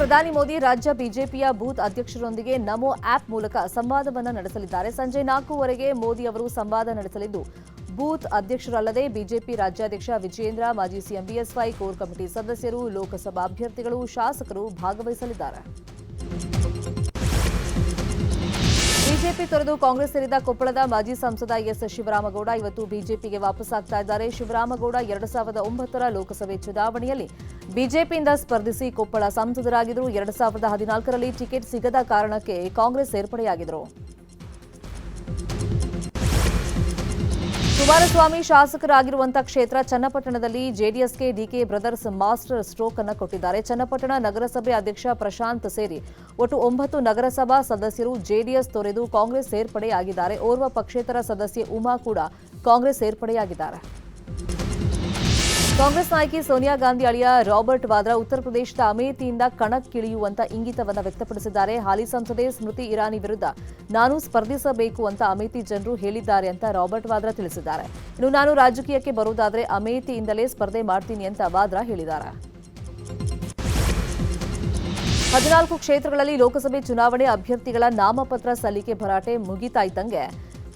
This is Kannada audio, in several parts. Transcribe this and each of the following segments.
ಪ್ರಧಾನಿ ಮೋದಿ ರಾಜ್ಯ ಬಿಜೆಪಿಯ ಬೂತ್ ಅಧ್ಯಕ್ಷರೊಂದಿಗೆ ನಮೋ ಆಪ್ ಮೂಲಕ ಸಂವಾದವನ್ನು ನಡೆಸಲಿದ್ದಾರೆ. ಸಂಜೆ ನಾಲ್ಕೂವರೆಗೆ ಮೋದಿ ಅವರು ಸಂವಾದ ನಡೆಸಲಿದ್ದು, ಬೂತ್ ಅಧ್ಯಕ್ಷರಲ್ಲದೆ ಬಿಜೆಪಿ ರಾಜ್ಯಾಧ್ಯಕ್ಷ ವಿಜೇಂದ್ರ ಮಾಜಿ ಸಿಎಂ ಬಿಎಸ್ವೈ, ಕೋರ್ ಕಮಿಟಿ ಸದಸ್ಯರು, ಲೋಕಸಭಾ ಅಭ್ಯರ್ಥಿಗಳು, ಶಾಸಕರು ಭಾಗವಹಿಸಲಿದ್ದಾರೆ. ಬಿಜೆಪಿ ತೊರೆದು ಕಾಂಗ್ರೆಸ್ ಸೇರಿದ ಕೊಪ್ಪಳದ ಮಾಜಿ ಸಂಸದ ಎಸ್ ಶಿವರಾಮಗೌಡ ಇವತ್ತು ಬಿಜೆಪಿಗೆ ವಾಪಸ್ಸಾಗ್ತಾ ಇದ್ದಾರೆ. ಶಿವರಾಮಗೌಡ ಎರಡು ಸಾವಿರದ ಒಂಬತ್ತರ ಲೋಕಸಭೆ ಚುನಾವಣೆಯಲ್ಲಿ ಬಿಜೆಪಿಯಿಂದ ಸ್ಪರ್ಧಿಸಿ ಕೊಪ್ಪಳ ಸಂಸದರಾಗಿದ್ದರು. ಎರಡು ಸಾವಿರದ ಹದಿನಾಲ್ಕರಲ್ಲಿ ಟಿಕೆಟ್ ಸಿಗದ ಕಾರಣಕ್ಕೆ ಕಾಂಗ್ರೆಸ್ ಸೇರ್ಪಡೆಯಾಗಿದ್ದರು. ಕುಮಾರಸ್ವಾಮಿ ಶಾಸಕರಾಗಿರುವಂತಹ ಕ್ಷೇತ್ರ ಚನ್ನಪಟ್ಟಣದಲ್ಲಿ ಜೆಡಿಎಸ್ಗೆ ಡಿಕೆ ಬ್ರದರ್ಸ್ ಮಾಸ್ಟರ್ ಸ್ಟ್ರೋಕ್ ಅನ್ನು ಕೊಟ್ಟಿದ್ದಾರೆ. ಚನ್ನಪಟ್ಟಣ ನಗರಸಭೆ ಅಧ್ಯಕ್ಷ ಪ್ರಶಾಂತ್ ಸೇರಿ ಒಟ್ಟು ಒಂಬತ್ತು ನಗರಸಭಾ ಸದಸ್ಯರು ಜೆಡಿಎಸ್ ತೊರೆದು ಕಾಂಗ್ರೆಸ್ ಸೇರ್ಪಡೆಯಾಗಿದ್ದಾರೆ. ಓರ್ವ ಪಕ್ಷೇತರ ಸದಸ್ಯೆ ಉಮಾ ಕೂಡ ಕಾಂಗ್ರೆಸ್ ಸೇರ್ಪಡೆಯಾಗಿದ್ದಾರೆ. ಕಾಂಗ್ರೆಸ್ ನಾಯಕಿ ಸೋನಿಯಾ ಗಾಂಧಿ ಅಳಿಯ ರಾಬರ್ಟ್ ವಾದ್ರಾ ಉತ್ತರ ಪ್ರದೇಶದ ಅಮೇಥಿಯಿಂದ ಕಣಕ್ಕಿಳಿಯುವಂತ ಇಂಗಿತವನ್ನು ವ್ಯಕ್ತಪಡಿಸಿದ್ದಾರೆ. ಹಾಲಿ ಸಂಸದೆ ಸ್ಮೃತಿ ಇರಾನಿ ವಿರುದ್ಧ ನಾನು ಸ್ಪರ್ಧಿಸಬೇಕು ಅಂತ ಅಮೇಥಿ ಜನರು ಹೇಳಿದ್ದಾರೆ ಅಂತ ರಾಬರ್ಟ್ ವಾದ್ರಾ ತಿಳಿಸಿದ್ದಾರೆ. ಇನ್ನು ನಾನು ರಾಜಕೀಯಕ್ಕೆ ಬರುವುದಾದರೆ ಅಮೇಥಿಯಿಂದಲೇ ಸ್ಪರ್ಧೆ ಮಾಡ್ತೀನಿ ಅಂತ ವಾದ್ರಾ ಹೇಳಿದ್ದಾರೆ. ಹದಿನಾಲ್ಕು ಕ್ಷೇತ್ರಗಳಲ್ಲಿ ಲೋಕಸಭೆ ಚುನಾವಣೆ ಅಭ್ಯರ್ಥಿಗಳ ನಾಮಪತ್ರ ಸಲ್ಲಿಕೆ ಭರಾಟೆ ಮುಗಿತಾಯ್ತಂಗೆ.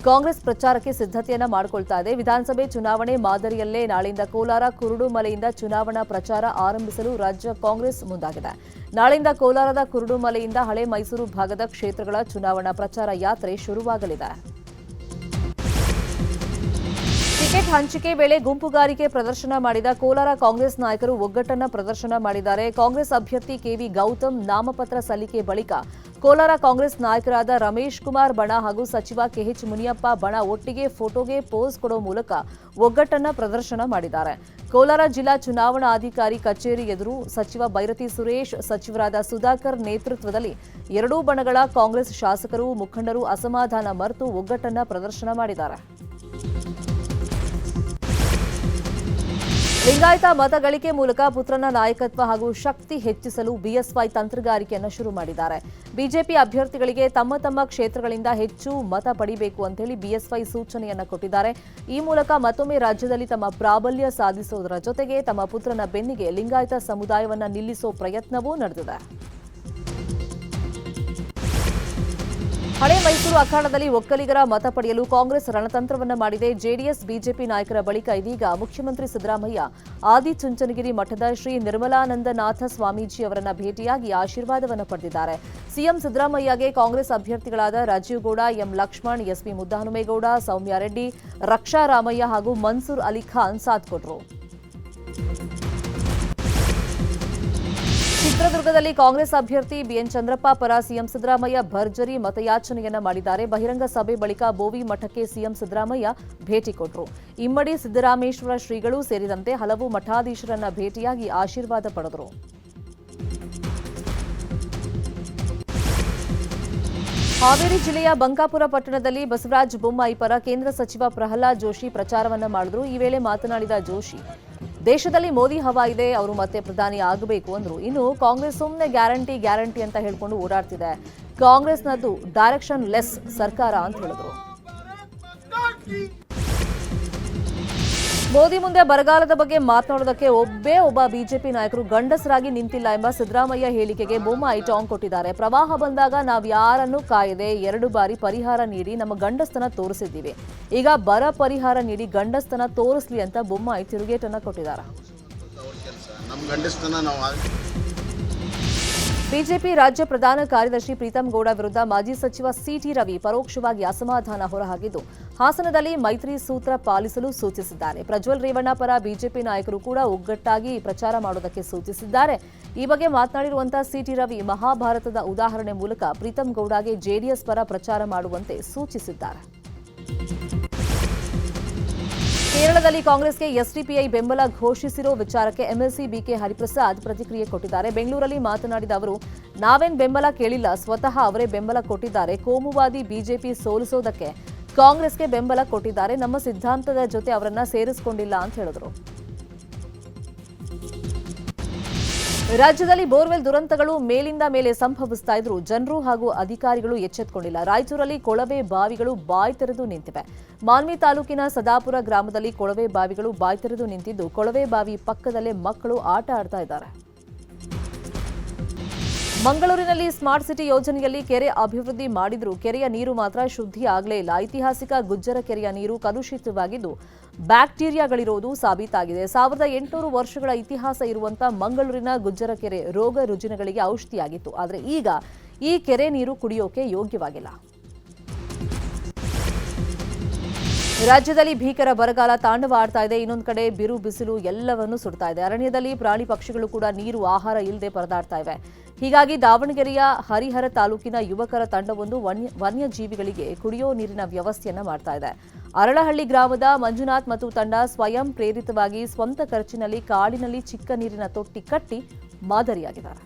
ಕಾಂಗ್ರೆಸ್ ಪ್ರಚಾರಕ್ಕೆ ಸಿದ್ಧತೆಯನ್ನ ಮಾಡಿಕೊಳ್ತಾ ಇದೆ. ವಿಧಾನಸಭೆ ಚುನಾವಣೆ ಮಾದರಿಯಲ್ಲೇ ನಾಳೆಯಿಂದ ಕೋಲಾರ ಕುರುಡುಮಲೆಯಿಂದ ಚುನಾವಣಾ ಪ್ರಚಾರ ಆರಂಭಿಸಲು ರಾಜ್ಯ ಕಾಂಗ್ರೆಸ್ ಮುಂದಾಗಿದೆ. ನಾಳೆಯಿಂದ ಕೋಲಾರದ ಕುರುಡುಮಲೆಯಿಂದ ಹಳೆ ಮೈಸೂರು ಭಾಗದ ಕ್ಷೇತ್ರಗಳ ಚುನಾವಣಾ ಪ್ರಚಾರ ಯಾತ್ರೆ ಶುರುವಾಗಲಿದೆ. ಟಿಕೆಟ್ ಹಂಚಿಕೆ ವೇಳೆ ಗುಂಪುಗಾರಿಕೆ ಪ್ರದರ್ಶನ ಮಾಡಿದ ಕೋಲಾರ ಕಾಂಗ್ರೆಸ್ ನಾಯಕರು ಒಗ್ಗಟ್ಟನ್ನ ಪ್ರದರ್ಶನ ಮಾಡಿದ್ದಾರೆ. ಕಾಂಗ್ರೆಸ್ ಅಭ್ಯರ್ಥಿ ಕೆವಿ ಗೌತಮ್ ನಾಮಪತ್ರ ಸಲ್ಲಿಕೆ ಬಳಿಕ ಕೋಲಾರ ಕಾಂಗ್ರೆಸ್ ನಾಯಕರಾದ ರಮೇಶ್ ಕುಮಾರ್ ಬಣ ಹಾಗೂ ಸಚಿವ ಕೆಎಚ್ ಮುನಿಯಪ್ಪ ಬಣ ಒಟ್ಟಿಗೆ ಫೋಟೋಗೆ ಪೋಸ್ ಕೊಡುವ ಮೂಲಕ ಒಗ್ಗಟ್ಟನ್ನ ಪ್ರದರ್ಶನ ಮಾಡಿದ್ದಾರೆ. ಕೋಲಾರ ಜಿಲ್ಲಾ ಚುನಾವಣಾಧಿಕಾರಿ ಕಚೇರಿ ಎದುರು ಸಚಿವ ಬೈರತಿ ಸುರೇಶ್, ಸಚಿವರಾದ ಸುಧಾಕರ್ ನೇತೃತ್ವದಲ್ಲಿ ಎರಡೂ ಬಣಗಳ ಕಾಂಗ್ರೆಸ್ ಶಾಸಕರು, ಮುಖಂಡರು ಅಸಮಾಧಾನ ಮರೆತು ಒಗ್ಗಟ್ಟನ್ನ ಪ್ರದರ್ಶನ ಮಾಡಿದ್ದಾರೆ. ಲಿಂಗಾಯತ ಮತಗಳಿಕೆ ಮೂಲಕ ಪುತ್ರನ ನಾಯಕತ್ವ ಹಾಗೂ ಶಕ್ತಿ ಹೆಚ್ಚಿಸಲು ಬಿಎಸ್ವೈ ತಂತ್ರಗಾರಿಕೆಯನ್ನು ಶುರು ಮಾಡಿದ್ದಾರೆ. ಬಿಜೆಪಿ ಅಭ್ಯರ್ಥಿಗಳಿಗೆ ತಮ್ಮ ತಮ್ಮ ಕ್ಷೇತ್ರಗಳಿಂದ ಹೆಚ್ಚು ಮತ ಪಡಿಬೇಕು ಅಂತೇಳಿ ಬಿಎಸ್ವೈ ಸೂಚನೆಯನ್ನು ಕೊಟ್ಟಿದ್ದಾರೆ. ಈ ಮೂಲಕ ಮತ್ತೊಮ್ಮೆ ರಾಜ್ಯದಲ್ಲಿ ತಮ್ಮ ಪ್ರಾಬಲ್ಯ ಸಾಧಿಸುವುದರ ಜೊತೆಗೆ ತಮ್ಮ ಪುತ್ರನ ಬೆನ್ನಿಗೆ ಲಿಂಗಾಯತ ಸಮುದಾಯವನ್ನು ನಿಲ್ಲಿಸೋ ಪ್ರಯತ್ನವೂ ನಡೆದಿದೆ. ಹಳೆ ಮೈಸೂರು ಅಖಾಡದಲ್ಲಿ ಒಕ್ಕಲಿಗರ ಮತ ಪಡೆಯಲು ಕಾಂಗ್ರೆಸ್ ರಣತಂತ್ರವನ್ನು ಮಾಡಿದೆ. ಜೆಡಿಎಸ್, ಬಿಜೆಪಿ ನಾಯಕರ ಬಳಿಕ ಇದೀಗ ಮುಖ್ಯಮಂತ್ರಿ ಸಿದ್ದರಾಮಯ್ಯ ಆದಿಚುಂಚನಗಿರಿ ಮಠದ ಶ್ರೀ ನಿರ್ಮಲಾನಂದನಾಥ ಸ್ವಾಮೀಜಿ ಅವರನ್ನ ಭೇಟಿಯಾಗಿ ಆಶೀರ್ವಾದವನ್ನು ಪಡೆದಿದ್ದಾರೆ. ಸಿಎಂ ಸಿದ್ದರಾಮಯ್ಯಗೆ ಕಾಂಗ್ರೆಸ್ ಅಭ್ಯರ್ಥಿಗಳಾದ ರಾಜೀವ್ ಗೌಡ, ಎಂ ಲಕ್ಷ್ಮಣ್ ಎಸ್ಪಿ ಮುದ್ದಹನುಮೇಗೌಡ ಸೌಮ್ಯಾರೆಡ್ಡಿ ರಕ್ಷಾ ರಾಮಯ್ಯ ಹಾಗೂ ಮನ್ಸೂರ್ ಅಲಿ ಖಾನ್ ಸಾಥ್ ಕೊಟ್ಟರು ಚಿತ್ರದುರ್ಗದಲ್ಲಿ ಕಾಂಗ್ರೆಸ್ ಅಭ್ಯರ್ಥಿ ಬಿಎನ್ ಚಂದ್ರಪ್ಪ ಪರ ಸಿಎಂ ಸಿದ್ದರಾಮಯ್ಯ ಭರ್ಜರಿ ಮತಯಾಚನೆಯನ್ನ ಮಾಡಿದ್ದಾರೆ. ಬಹಿರಂಗ ಸಭೆ ಬಳಿಕ ಬೋವಿ ಮಠಕ್ಕೆ ಸಿಎಂ ಸಿದ್ದರಾಮಯ್ಯ ಭೇಟಿ ಕೊಟ್ಟರು ಇಮ್ಮಡಿ ಸಿದ್ದರಾಮೇಶ್ವರ ಶ್ರೀಗಳು ಸೇರಿದಂತೆ ಹಲವು ಮಠಾಧೀಶರನ್ನ ಭೇಟಿಯಾಗಿ ಆಶೀರ್ವಾದ ಪಡೆದರು. ಹಾವೇರಿ ಜಿಲ್ಲೆಯ ಬಂಕಾಪುರ ಪಟ್ಟಣದಲ್ಲಿ ಬಸವರಾಜ ಬೊಮ್ಮಾಯಿ ಪರ ಕೇಂದ್ರ ಸಚಿವ ಪ್ರಹ್ಲಾದ್ ಜೋಶಿ ಪ್ರಚಾರವನ್ನ ಮಾಡಿದ್ರು. ಈ ವೇಳೆ ಮಾತನಾಡಿದ ಜೋಶಿ ದೇಶದಲ್ಲಿ ಮೋದಿ ಹವಾ ಇದೆ, ಅವರು ಮತ್ತೆ ಪ್ರಧಾನಿ ಆಗಬೇಕು ಅಂದ್ರು. ಇನ್ನು ಕಾಂಗ್ರೆಸ್ ಸುಮ್ಮನೆ ಗ್ಯಾರಂಟಿ ಗ್ಯಾರಂಟಿ ಅಂತ ಹೇಳ್ಕೊಂಡು ಓಡಾಡ್ತಿದೆ. ಕಾಂಗ್ರೆಸ್ನದ್ದು ಡೈರೆಕ್ಷನ್ ಲೆಸ್ ಸರ್ಕಾರ ಅಂತ ಹೇಳಿದ್ರು. ಮೋದಿ ಮುಂದೆ ಬರಗಾಲದ ಬಗ್ಗೆ ಮಾತನಾಡೋದಕ್ಕೆ ಒಬ್ಬೇ ಒಬ್ಬ ಬಿಜೆಪಿ ನಾಯಕರು ಗಂಡಸರಾಗಿ ನಿಂತಿಲ್ಲ ಎಂಬ ಸಿದ್ದರಾಮಯ್ಯ ಹೇಳಿಕೆಗೆ ಬೊಮ್ಮಾಯಿ ಟಾಂಗ್ ಕೊಟ್ಟಿದ್ದಾರೆ. ಪ್ರವಾಹ ಬಂದಾಗ ನಾವು ಯಾರನ್ನು ಕಾಯದೆ ಎರಡು ಬಾರಿ ಪರಿಹಾರ ನೀಡಿ ನಮ್ಮ ಗಂಡಸ್ತನ ತೋರಿಸಿದ್ದೀವಿ. ಈಗ ಬರ ಪರಿಹಾರ ನೀಡಿ ಗಂಡಸ್ತನ ತೋರಿಸ್ಲಿ ಅಂತ ಬೊಮ್ಮಾಯಿ ತಿರುಗೇಟನ್ನು ಕೊಟ್ಟಿದ್ದಾರೆ. ಬಿಜೆಪಿ ರಾಜ್ಯ ಪ್ರಧಾನ ಕಾರ್ಯದರ್ಶಿ ಪ್ರೀತಂ ಗೌಡ ವಿರುದ್ಧ ಮಾಜಿ ಸಚಿವ ಸಿಟಿ ರವಿ ಪರೋಕ್ಷವಾಗಿ ಅಸಮಾಧಾನ ಹೊರಹಾಕಿದ್ದು, ಹಾಸನದಲ್ಲಿ ಮೈತ್ರಿ ಸೂತ್ರ ಪಾಲಿಸಲು ಸೂಚಿಸಿದ್ದಾರೆ. ಪ್ರಜ್ವಲ್ ರೇವಣ್ಣ ಪರ ಬಿಜೆಪಿ ನಾಯಕರು ಕೂಡ ಒಗ್ಗಟ್ಟಾಗಿ ಪ್ರಚಾರ ಮಾಡುವುದಕ್ಕೆ ಸೂಚಿಸಿದ್ದಾರೆ. ಈ ಬಗ್ಗೆ ಮಾತನಾಡಿರುವಂತಹ ಸಿಟಿ ರವಿ ಮಹಾಭಾರತದ ಉದಾಹರಣೆ ಮೂಲಕ ಪ್ರೀತಂ ಗೌಡಗೆ ಜೆಡಿಎಸ್ ಪರ ಪ್ರಚಾರ ಮಾಡುವಂತೆ ಸೂಚಿಸಿದ್ದಾರೆ. ಕೇರಳದಲ್ಲಿ ಕಾಂಗ್ರೆಸ್ಗೆ ಎಸ್ಡಿಪಿಐ ಬೆಂಬಲ ಘೋಷಿಸಿರೋ ವಿಚಾರಕ್ಕೆ ಎಂಎಲ್ಸಿ ಬಿಕೆ ಹರಿಪ್ರಸಾದ್ ಪ್ರತಿಕ್ರಿಯೆ ಕೊಟ್ಟಿದ್ದಾರೆ. ಬೆಂಗಳೂರಲ್ಲಿ ಮಾತನಾಡಿದ ಅವರು, ನಾವೇನ್ ಬೆಂಬಲ ಕೇಳಿಲ್ಲ, ಸ್ವತಃ ಅವರೇ ಬೆಂಬಲ ಕೊಟ್ಟಿದ್ದಾರೆ. ಕೋಮುವಾದಿ ಬಿಜೆಪಿ ಸೋಲಿಸೋದಕ್ಕೆ ಕಾಂಗ್ರೆಸ್ಗೆ ಬೆಂಬಲ ಕೊಟ್ಟಿದ್ದಾರೆ. ನಮ್ಮ ಸಿದ್ಧಾಂತದ ಜೊತೆ ಅವರನ್ನ ಸೇರಿಸಿಕೊಂಡಿಲ್ಲ ಅಂತ ಹೇಳಿದ್ರು. ರಾಜ್ಯದಲ್ಲಿ ಬೋರ್ವೆಲ್ ದುರಂತಗಳು ಮೇಲಿಂದ ಮೇಲೆ ಸಂಭವಿಸ್ತಾ ಇದ್ರು ಜನರು ಹಾಗೂ ಅಧಿಕಾರಿಗಳು ಎಚ್ಚೆತ್ತುಕೊಂಡಿಲ್ಲ ರಾಯಚೂರಲ್ಲಿ ಕೊಳವೆ ಬಾವಿಗಳು ಬಾಯ್ ತೆರೆದು ನಿಂತಿವೆ. ಮಾನ್ವಿ ತಾಲೂಕಿನ ಸದಾಪುರ ಗ್ರಾಮದಲ್ಲಿ ಕೊಳವೆ ಬಾವಿಗಳು ಬಾಯ್ ತೆರೆದು ನಿಂತಿದ್ದು, ಕೊಳವೆ ಬಾವಿ ಪಕ್ಕದಲ್ಲೇ ಮಕ್ಕಳು ಆಟ ಆಡ್ತಾ ಇದ್ದಾರೆ. ಮಂಗಳೂರಿನಲ್ಲಿ ಸ್ಮಾರ್ಟ್ ಸಿಟಿ ಯೋಜನೆಯಲ್ಲಿ ಕೆರೆ ಅಭಿವೃದ್ಧಿ ಮಾಡಿದ್ರು. ಕೆರೆಯ ನೀರು ಮಾತ್ರ ಶುದ್ಧಿ ಆಗಲೇ ಇಲ್ಲ. ಐತಿಹಾಸಿಕ ಗುಜ್ಜರ ಕೆರೆಯ ನೀರು ಕಲುಷಿತವಾಗಿದ್ದು ಬ್ಯಾಕ್ಟೀರಿಯಾಗಳಿರುವುದು ಸಾಬೀತಾಗಿದೆ. ಸಾವಿರದ ಎಂಟುನೂರು ವರ್ಷಗಳ ಇತಿಹಾಸ ಇರುವಂತ ಮಂಗಳೂರಿನ ಗುಜ್ಜರ ಕೆರೆ ರೋಗ ರುಜಿನಗಳಿಗೆ ಔಷಧಿಯಾಗಿತ್ತು. ಆದರೆ ಈಗ ಈ ಕೆರೆ ನೀರು ಕುಡಿಯೋಕೆ ಯೋಗ್ಯವಾಗಿಲ್ಲ. ರಾಜ್ಯದಲ್ಲಿ ಭೀಕರ ಬರಗಾಲ ತಾಂಡವಾಡ್ತಾ ಇದೆ. ಇನ್ನೊಂದು ಕಡೆ ಬಿರು ಬಿಸಿಲು ಎಲ್ಲವನ್ನೂ ಸುಡ್ತಾ ಇದೆ. ಅರಣ್ಯದಲ್ಲಿ ಪ್ರಾಣಿ ಪಕ್ಷಿಗಳು ಕೂಡ ನೀರು, ಆಹಾರ ಇಲ್ಲದೆ ಪರದಾಡ್ತಾ ಇವೆ. ಹೀಗಾಗಿ ದಾವಣಗೆರೆಯ ಹರಿಹರ ತಾಲೂಕಿನ ಯುವಕರ ತಂಡವೊಂದು ವನ್ಯ ವನ್ಯಜೀವಿಗಳಿಗೆ ಕುಡಿಯೋ ನೀರಿನ ವ್ಯವಸ್ಥೆಯನ್ನ ಮಾಡ್ತಾ ಇದೆ. ಅರಳಹಳ್ಳಿ ಗ್ರಾಮದ ಮಂಜುನಾಥ್ ಮತ್ತು ತಂಡ ಸ್ವಯಂ ಪ್ರೇರಿತವಾಗಿ ಸ್ವಂತ ಖರ್ಚಿನಲ್ಲಿ ಕಾಡಿನಲ್ಲಿ ಚಿಕ್ಕ ನೀರಿನ ತೊಟ್ಟಿ ಕಟ್ಟಿ ಮಾದರಿಯಾಗಿದ್ದಾರೆ.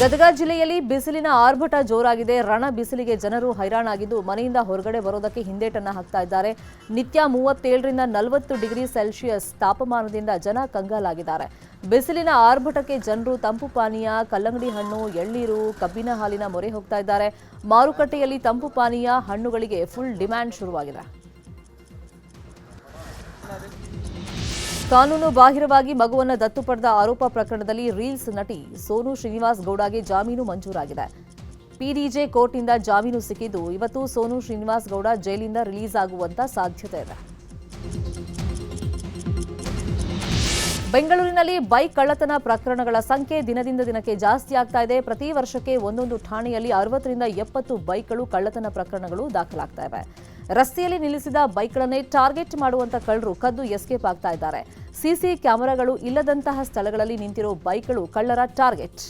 ಗದಗ ಜಿಲ್ಲೆಯಲ್ಲಿ ಬಿಸಿಲಿನ ಆರ್ಭಟ ಜೋರಾಗಿದೆ. ರಣ ಬಿಸಿಲಿಗೆ ಜನರು ಹೈರಾಣಾಗಿದ್ದು ಮನೆಯಿಂದ ಹೊರಗಡೆ ಬರೋದಕ್ಕೆ ಹಿಂದೇಟನ್ನ ಹಾಕ್ತಾ ಇದ್ದಾರೆ. ನಿತ್ಯ ಮೂವತ್ತೇಳರಿಂದ ನಲವತ್ತು ಡಿಗ್ರಿ ಸೆಲ್ಸಿಯಸ್ ತಾಪಮಾನದಿಂದ ಜನ ಕಂಗಾಲಾಗಿದ್ದಾರೆ. ಬಿಸಿಲಿನ ಆರ್ಭಟಕ್ಕೆ ಜನರು ತಂಪು ಪಾನೀಯ, ಕಲ್ಲಂಗಡಿ ಹಣ್ಣು ಎಳ್ಳೀರು ಕಬ್ಬಿನ ಹಾಲಿನ ಮೊರೆ ಹೋಗ್ತಾ ಇದ್ದಾರೆ. ಮಾರುಕಟ್ಟೆಯಲ್ಲಿ ತಂಪು ಪಾನೀಯ ಹಣ್ಣುಗಳಿಗೆ ಫುಲ್ ಡಿಮ್ಯಾಂಡ್ ಶುರುವಾಗಿದೆ. ಕಾನೂನು ಬಾಹಿರವಾಗಿ ಮಗುವನ್ನು ದತ್ತು ಪಡೆದ ಆರೋಪ ಪ್ರಕರಣದಲ್ಲಿ ರೀಲ್ಸ್ ನಟಿ ಸೋನು ಶ್ರೀನಿವಾಸ್ ಗೌಡಗೆ ಜಾಮೀನು ಮಂಜೂರಾಗಿದೆ. ಪಿಡಿಜೆ ಕೋರ್ಟ್ನಿಂದ ಜಾಮೀನು ಸಿಕ್ಕಿದ್ದು ಇವತ್ತು ಸೋನು ಶ್ರೀನಿವಾಸ್ ಗೌಡ ಜೈಲಿಂದ ರಿಲೀಸ್ ಆಗುವಂತ ಸಾಧ್ಯತೆ ಇದೆ. ಬೆಂಗಳೂರಿನಲ್ಲಿ ಬೈಕ್ ಕಳ್ಳತನ ಪ್ರಕರಣಗಳ ಸಂಖ್ಯೆ ದಿನದಿಂದ ದಿನಕ್ಕೆ ಜಾಸ್ತಿ ಆಗ್ತಾ ಇದೆ. ಪ್ರತಿ ವರ್ಷಕ್ಕೆ ಒಂದೊಂದು ಠಾಣೆಯಲ್ಲಿ ಅರವತ್ತರಿಂದ ಎಪ್ಪತ್ತು ಬೈಕ್ಗಳು ಕಳ್ಳತನ ಪ್ರಕರಣಗಳು ದಾಖಲಾಗ್ತಾ ಇವೆ. ರಸ್ತೆಯಲ್ಲಿ ನಿಲ್ಲಿಸಿದ ಬೈಕ್ಗಳನ್ನೇ ಟಾರ್ಗೆಟ್ ಮಾಡುವಂತ ಕಳ್ಳರು ಕದ್ದು ಎಸ್ಕೇಪ್ ಆಗ್ತಾ ಇದ್ದಾರೆ. ಸಿಸಿ ಕ್ಯಾಮೆರಾಗಳು ಇಲ್ಲದಂತಹ ಸ್ಥಳಗಳಲ್ಲಿ ನಿಂತಿರೋ ಬೈಕ್ಗಳು ಕಳ್ಳರ ಟಾರ್ಗೆಟ್.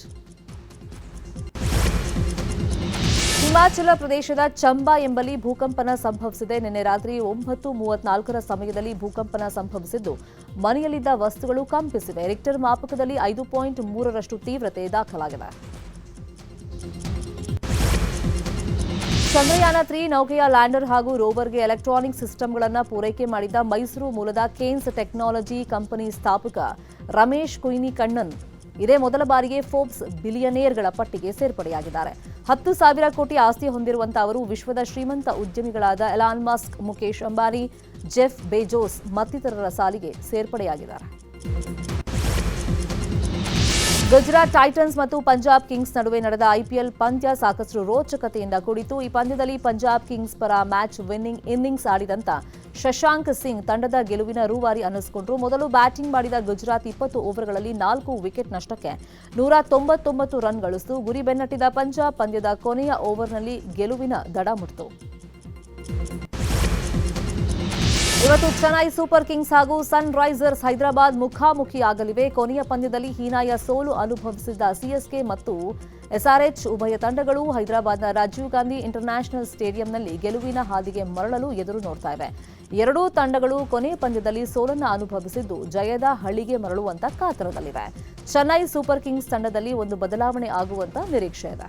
ಹಿಮಾಚಲ ಪ್ರದೇಶದ ಚಂಬಾ ಎಂಬಲ್ಲಿ ಭೂಕಂಪನ ಸಂಭವಿಸಿದೆ. ನಿನ್ನೆ ರಾತ್ರಿ ಒಂಬತ್ತು ಮೂವತ್ನಾಲ್ಕರ ಸಮಯದಲ್ಲಿ ಭೂಕಂಪನ ಸಂಭವಿಸಿದ್ದು, ಮನೆಯಲ್ಲಿದ್ದ ವಸ್ತುಗಳು ಕಂಪಿಸಿವೆ. ರಿಕ್ಟರ್ ಮಾಪಕದಲ್ಲಿ ಐದು ಪಾಯಿಂಟ್ ಮೂರರಷ್ಟು ತೀವ್ರತೆ ದಾಖಲಾಗಿದೆ. ಚಂದ್ರಯಾನ ತ್ರೀ ನೌಕೆಯ ಲ್ಯಾಂಡರ್ ಹಾಗೂ ರೋವರ್ಗೆ ಎಲೆಕ್ಟ್ರಾನಿಕ್ ಸಿಸ್ಟಂಗಳನ್ನು ಪೂರೈಕೆ ಮಾಡಿದ ಮೈಸೂರು ಮೂಲದ ಕೇನ್ಸ್ ಟೆಕ್ನಾಲಜಿ ಕಂಪನಿ ಸ್ಥಾಪಕ ರಮೇಶ್ ಕುಯ್ನಿ ಕಣ್ಣನ್ ಇದೇ ಮೊದಲ ಬಾರಿಗೆ ಫೋರ್ಬ್ಸ್ ಬಿಲಿಯನೇರ್ಗಳ ಪಟ್ಟಿಗೆ ಸೇರ್ಪಡೆಯಾಗಿದ್ದಾರೆ. ಹತ್ತು ಸಾವಿರ ಕೋಟಿ ಆಸ್ತಿ ಹೊಂದಿರುವಂತಹ ಅವರು ವಿಶ್ವದ ಶ್ರೀಮಂತ ಉದ್ಯಮಿಗಳಾದ Elon Musk Mukesh Ambani Jeff Bezos ಮತ್ತಿತರರ ಸಾಲಿಗೆ ಸೇರ್ಪಡೆಯಾಗಿದ್ದಾರೆ. ಗುಜರಾತ್ ಟೈಟನ್ಸ್ ಮತ್ತು ಪಂಜಾಬ್ ಕಿಂಗ್ಸ್ ನಡುವೆ ನಡೆದ ಐಪಿಎಲ್ ಪಂದ್ಯ ಸಾಕಷ್ಟು ರೋಚಕತೆಯಿಂದ ಕೂಡಿತು ಈ ಪಂದ್ಯದಲ್ಲಿ ಪಂಜಾಬ್ ಕಿಂಗ್ಸ್ ಪರ ಮ್ಯಾಚ್ ವಿನ್ನಿಂಗ್ ಇನ್ನಿಂಗ್ಸ್ ಆಡಿದಂತ ಶಶಾಂಕ್ ಸಿಂಗ್ ತಂಡದ ಗೆಲುವಿನ ರೂವಾರಿ ಅನ್ನಿಸಿಕೊಂಡ್ರು. ಮೊದಲು ಬ್ಯಾಟಿಂಗ್ ಮಾಡಿದ ಗುಜರಾತ್ ಇಪ್ಪತ್ತು ಓವರ್ಗಳಲ್ಲಿ ನಾಲ್ಕು ವಿಕೆಟ್ ನಷ್ಟಕ್ಕೆ ನೂರ ತೊಂಬತ್ತೊಂಬತ್ತು ರನ್ ಗಳಿಸಿತು. ಗುರಿ ಬೆನ್ನಟ್ಟಿದ ಪಂಜಾಬ್ ಪಂದ್ಯದ ಕೊನೆಯ ಓವರ್ನಲ್ಲಿ ಗೆಲುವಿನ ದಡ ಮುಟ್ಟಿತು ಇವತ್ತು ಚೆನ್ನೈ ಸೂಪರ್ ಕಿಂಗ್ಸ್ ಹಾಗೂ ಸನ್ ರೈಸರ್ಸ್ ಹೈದರಾಬಾದ್ ಮುಖಾಮುಖಿಯಾಗಲಿವೆ. ಕೊನೆಯ ಪಂದ್ಯದಲ್ಲಿ ಹೀನಾಯ ಸೋಲು ಅನುಭವಿಸಿದ್ದ ಸಿಎಸ್ಕೆ ಮತ್ತು ಎಸ್ಆರ್ಎಚ್ ಉಭಯ ತಂಡಗಳು ಹೈದರಾಬಾದ್ನ ರಾಜೀವ್ ಗಾಂಧಿ ಇಂಟರ್ನ್ಯಾಷನಲ್ ಸ್ಟೇಡಿಯಂನಲ್ಲಿ ಗೆಲುವಿನ ಹಾದಿಗೆ ಮರಳಲು ಎದುರು ನೋಡ್ತಾ ಇವೆ. ಎರಡೂ ತಂಡಗಳು ಕೊನೆ ಪಂದ್ಯದಲ್ಲಿ ಸೋಲನ್ನು ಅನುಭವಿಸಿದ್ದು ಜಯದ ಹಳ್ಳಿಗೆ ಮರಳುವಂತ ಕಾತರದಲ್ಲಿವೆ. ಚೆನ್ನೈ ಸೂಪರ್ ಕಿಂಗ್ಸ್ ತಂಡದಲ್ಲಿ ಒಂದು ಬದಲಾವಣೆ ಆಗುವಂತ ನಿರೀಕ್ಷೆ ಇದೆ.